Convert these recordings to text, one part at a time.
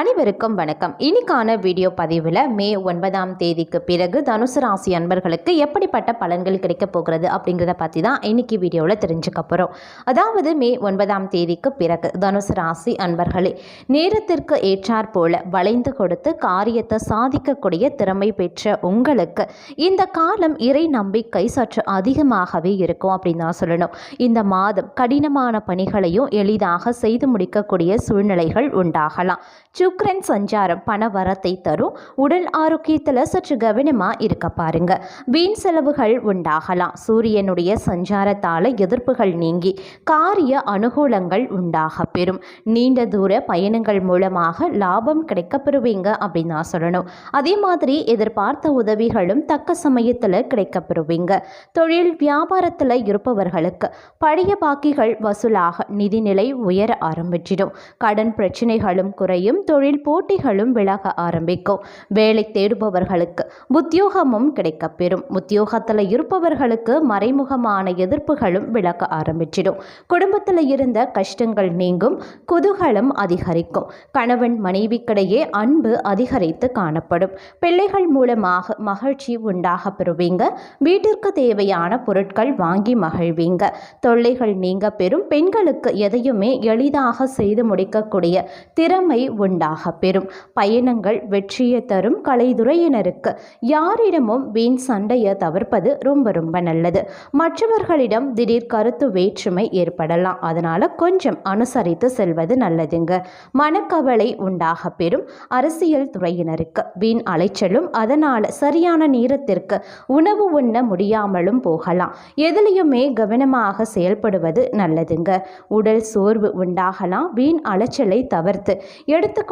அனைவருக்கும் வணக்கம். இன்னைக்கான வீடியோ பதிவில் மே ஒன்பதாம் தேதிக்கு பிறகு தனுசு ராசி அன்பர்களுக்கு எப்படிப்பட்ட பலன்கள் கிடைக்கப் போகிறது அப்படிங்கிறத பற்றி தான் இன்னைக்கு வீடியோவில் தெரிஞ்சுக்க போகிறோம் அதாவது மே ஒன்பதாம் தேதிக்கு பிறகு தனுசு ராசி அன்பர்களே நேரத்திற்கு ஏற்றாற் போல வளைந்து கொடுத்து காரியத்தை சாதிக்கக்கூடிய திறமை பெற்ற உங்களுக்கு இந்த காலம் இறை நம்பிக்கை சற்று அதிகமாகவே இருக்கும் அப்படின்னு தான் சொல்லணும். இந்த மாதம் கடினமான பணிகளையும் எளிதாக செய்து முடிக்கக்கூடிய சூழ்நிலைகள் உண்டாகலாம். சுக்ரன் சஞ்சாரம் பண வரத்தை தரும். உடல் ஆரோக்கியத்தில் சற்று கவனமாக இருக்க பாருங்க. வீண் செலவுகள் உண்டாகலாம். சூரியனுடைய சஞ்சாரத்தால் எதிர்ப்புகள் நீங்கி காரிய அனுகூலங்கள் உண்டாக பெறும். நீண்ட தூர பயணங்கள் மூலமாக லாபம் கிடைக்கப்பெறுவீங்க அப்படின்னு நான் சொல்லணும். அதே மாதிரி எதிர்பார்த்த உதவிகளும் தக்க சமயத்தில் கிடைக்கப்பெறுவீங்க தொழில் வியாபாரத்தில் இருப்பவர்களுக்கு பழைய பாக்கிகள் வசூலாக நிதிநிலை உயர ஆரம்பிச்சிடும். கடன் பிரச்சனைகளும் குறையும். தொழில் போட்டிகளும் விலக ஆரம்பிக்கும். வேலை தேடுபவர்களுக்கு உத்தியோகமும் கிடைக்கப்பெறும். உத்தியோகத்தில் இருப்பவர்களுக்கு மறைமுகமான எதிர்ப்புகளும் விலக ஆரம்பிச்சிடும். குடும்பத்தில் இருந்த கஷ்டங்கள் நீங்கும் குதூகலம் அதிகரிக்கும். கணவன் மனைவிக்கிடையே அன்பு அதிகரித்து காணப்படும். பிள்ளைகள் மூலமாக மகிழ்ச்சி உண்டாக பெறுவீங்க. வீட்டிற்கு தேவையான பொருட்கள் வாங்கி மகிழ்வீங்க. தொல்லைகள் நீங்க பெறும். பெண்களுக்கு எதையுமே எளிதாக செய்து முடிக்கக்கூடிய திறமை உண்டா? உண்டாக பெறும். பயணங்கள் வெற்றியை தரும் கலைதுறையினருக்கு யாரிடமும் வீண் சண்டையை தவிர்ப்பது ரொம்ப ரொம்ப நல்லது. மற்றவர்களிடம் திடீர் கருத்து வேற்றுமை ஏற்படலாம். அதனால கொஞ்சம் அனுசரித்து செல்வது நல்லதுங்க. மனக்கவலை உண்டாக பெறும் அரசியல் துறையினருக்கு. வீண் அலைச்சலும் அதனால் சரியான நேரத்திற்கு உணவு உண்ண முடியாமலும் போகலாம். எதிலையுமே கவனமாக செயல்படுவது நல்லதுங்க. உடல் சோர்வு உண்டாகலாம். வீண் அலைச்சலை தவிர்த்து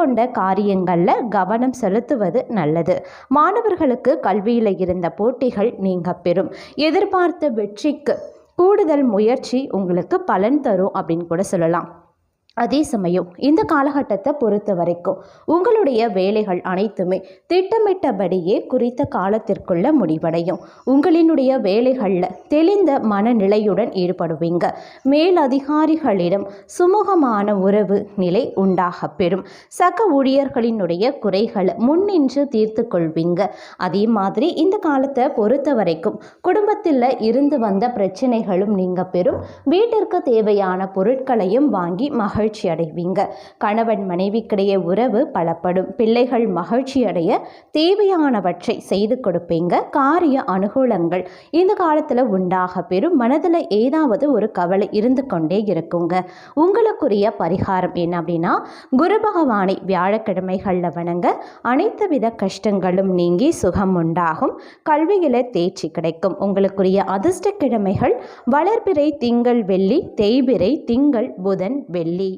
கொண்ட காரியங்களில் கவனம் செலுத்துவது நல்லது. மாணவர்களுக்கு கல்வியில் இருந்த போட்டிகள் நீங்க பெறும். எதிர்பார்த்த வெற்றிக்கு கூடுதல் முயற்சி உங்களுக்கு பலன் தரும் அப்படின்னு கூட சொல்லலாம். அதே சமயம் இந்த காலகட்டத்தை பொறுத்த வரைக்கும் உங்களுடைய வேலைகள் அனைத்துமே திட்டமிட்டபடியே குறித்த காலத்திற்குள்ள முடிவடையும். உங்களினுடைய வேலைகளில் தெளிந்த மனநிலையுடன் ஈடுபடுவீங்க. மேலதிகாரிகளிடம் சுமூகமான உறவு நிலை உண்டாக பெறும் சக ஊழியர்களினுடைய குறைகளை முன்னின்று தீர்த்து கொள்வீங்க. அதே மாதிரி இந்த காலத்தை பொறுத்த வரைக்கும் குடும்பத்தில் இருந்து வந்த பிரச்சனைகளும் நீங்க பெறும். வீட்டிற்கு தேவையான பொருட்களையும் வாங்கி மகள் மகிழ்ச்சி அடைவீங்க. கணவன் மனைவிக்கிடையே உறவு பலப்படும். பிள்ளைகள் மகிழ்ச்சி அடைய தேவையானவற்றை செய்து கொடுப்பீங்க. காரிய அனுகூலங்கள் இந்த காலத்தில் உண்டாக பெறும். மனதில் ஏதாவது ஒரு கவலை இருந்து கொண்டே இருக்குங்க. உங்களுக்குரிய பரிகாரம் என்ன அப்படின்னா குரு பகவானை வியாழக்கிழமைகளில் வணங்க அனைத்து வித கஷ்டங்களும் நீங்கி சுகம் உண்டாகும். கல்வியில் தேர்ச்சி கிடைக்கும். உங்களுக்குரிய அதிர்ஷ்ட கிழமைகள் வளர்பிறை திங்கள் வெள்ளி தேய்பிறை திங்கள் புதன் வெள்ளி